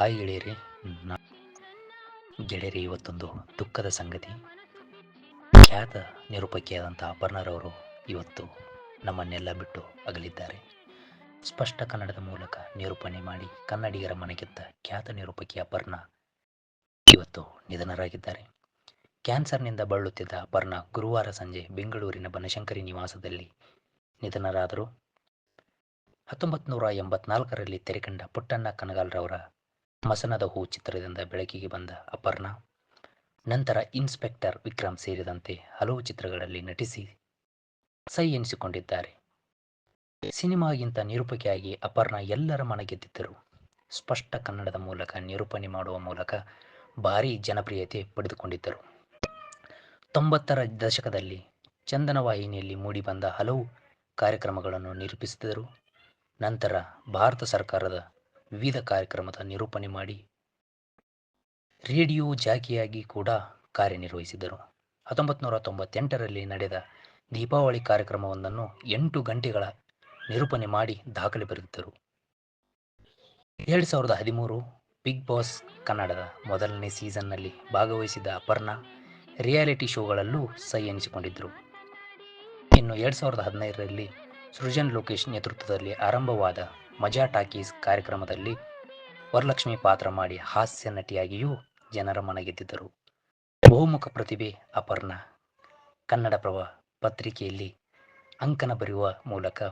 Hi ಗೆಳೆಯರಿ. ನಾ ಗೆಳೆಯರಿ, ಇವತ್ತೊಂದು ದುಃಖದ ಸಂಗತಿ. ಖ್ಯಾತ ನಿರೂಪಕಿಯಾದಂಥ ಅಪರ್ಣರವರು ಇವತ್ತು ನಮ್ಮನ್ನೆಲ್ಲ ಬಿಟ್ಟು ಅಗಲಿದ್ದಾರೆ. ಸ್ಪಷ್ಟ ಕನ್ನಡದ ಮೂಲಕ ನಿರೂಪಣೆ ಮಾಡಿ ಕನ್ನಡಿಗರ ಮನೆಗೆದ್ದ ಖ್ಯಾತ ನಿರೂಪಕಿ ಅಪರ್ಣ ಇವತ್ತು ನಿಧನರಾಗಿದ್ದಾರೆ. ಕ್ಯಾನ್ಸರ್ನಿಂದ ಬಳಲುತ್ತಿದ್ದ ಅಪರ್ಣ ಗುರುವಾರ ಸಂಜೆ ಬೆಂಗಳೂರಿನ ಬನಶಂಕರಿ ನಿವಾಸದಲ್ಲಿ ನಿಧನರಾದರು. ಹತ್ತೊಂಬತ್ತು ನೂರ ಎಂಬತ್ನಾಲ್ಕರಲ್ಲಿ ತೆರೆಕಂಡ ಪುಟ್ಟಣ್ಣ ಕನಗಾಲ್ರವರ ಮಸನದ ಹೂ ಚಿತ್ರದಿಂದ ಬೆಳಕಿಗೆ ಬಂದ ಅಪರ್ಣ, ನಂತರ ಇನ್ಸ್ಪೆಕ್ಟರ್ ವಿಕ್ರಮ್ ಸೇರಿದಂತೆ ಹಲವು ಚಿತ್ರಗಳಲ್ಲಿ ನಟಿಸಿ ಸೈ ಎನಿಸಿಕೊಂಡಿದ್ದಾರೆ. ಸಿನಿಮಾಗಿಂತ ನಿರೂಪಕಿಯಾಗಿ ಅಪರ್ಣ ಎಲ್ಲರ ಮನ ಗೆದ್ದಿದ್ದರು ಸ್ಪಷ್ಟ ಕನ್ನಡದ ಮೂಲಕ ನಿರೂಪಣೆ ಮಾಡುವ ಮೂಲಕ ಭಾರೀ ಜನಪ್ರಿಯತೆ ಪಡೆದುಕೊಂಡಿದ್ದರು. ತೊಂಬತ್ತರ ದಶಕದಲ್ಲಿ ಚಂದನ ವಾಹಿನಿಯಲ್ಲಿ ಮೂಡಿಬಂದ ಹಲವು ಕಾರ್ಯಕ್ರಮಗಳನ್ನು ನಿರೂಪಿಸಿದರು. ನಂತರ ಭಾರತ ಸರ್ಕಾರದ ವಿವಿಧ ಕಾರ್ಯಕ್ರಮದ ನಿರೂಪಣೆ ಮಾಡಿ ರೇಡಿಯೋ ಜಾಕಿಯಾಗಿ ಕೂಡ ಕಾರ್ಯನಿರ್ವಹಿಸಿದರು. ಹತ್ತೊಂಬತ್ತು ನೂರ ತೊಂಬತ್ತೆಂಟರಲ್ಲಿ ನಡೆದ ದೀಪಾವಳಿ ಕಾರ್ಯಕ್ರಮವೊಂದನ್ನು ಎಂಟು ಗಂಟೆಗಳ ನಿರೂಪಣೆ ಮಾಡಿ ದಾಖಲೆ ಬರೆದಿದ್ದರು. ಎರಡು ಸಾವಿರದ ಹದಿಮೂರು ಬಿಗ್ ಬಾಸ್ ಕನ್ನಡದ ಮೊದಲನೇ ಸೀಸನ್ನಲ್ಲಿ ಭಾಗವಹಿಸಿದ ಅಪರ್ಣ ರಿಯಾಲಿಟಿ ಶೋಗಳಲ್ಲೂ ಸೈ ಎನಿಸಿಕೊಂಡಿದ್ದರು. ಇನ್ನು ಎರಡು ಸಾವಿರದ ಹದಿನೈದರಲ್ಲಿ ಸೃಜನ್ ಲೋಕೇಶ್ ನೇತೃತ್ವದಲ್ಲಿ ಆರಂಭವಾದ ಮಜಾ ಟಾಕೀಸ್ ಕಾರ್ಯಕ್ರಮದಲ್ಲಿ ವರಲಕ್ಷ್ಮಿ ಪಾತ್ರ ಮಾಡಿ ಹಾಸ್ಯ ನಟಿಯಾಗಿಯೂ ಜನರ ಮನಗೆದ್ದಿದ್ದರು. ಬಹುಮುಖ ಪ್ರತಿಭೆ ಅಪರ್ಣ. ಕನ್ನಡಪ್ರಭ ಪತ್ರಿಕೆಯಲ್ಲಿ ಅಂಕನ ಬರೆಯುವ ಮೂಲಕ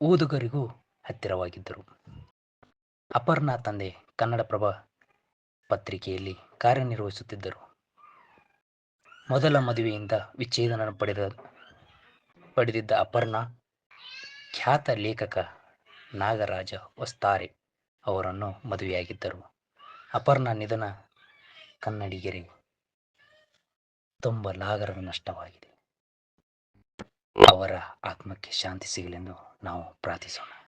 ಓದುಗರಿಗೂ ಹತ್ತಿರವಾಗಿದ್ದರು. ಅಪರ್ಣ ತಂದೆ ಕನ್ನಡಪ್ರಭ ಪತ್ರಿಕೆಯಲ್ಲಿ ಕಾರ್ಯನಿರ್ವಹಿಸುತ್ತಿದ್ದರು. ಮೊದಲ ಮದುವೆಯಿಂದ ವಿಚ್ಛೇದನ ಪಡೆದ, ಪಡೆದಿದ್ದ ಅಪರ್ಣ ಖ್ಯಾತ ಲೇಖಕ ನಾಗರಾಜ ವಸ್ತಾರೆ ಅವರನ್ನು ಮದುವೆಯಾಗಿದ್ದರು. ಅಪರ್ಣ ನಿಧನ ಕನ್ನಡಿಗರಿಗೆ ತುಂಬ ಲಾಗರದ ನಷ್ಟವಾಗಿದೆ. ಅವರ ಆತ್ಮಕ್ಕೆ ಶಾಂತಿ ಸಿಗಲೆಂದು ನಾವು ಪ್ರಾರ್ಥಿಸೋಣ.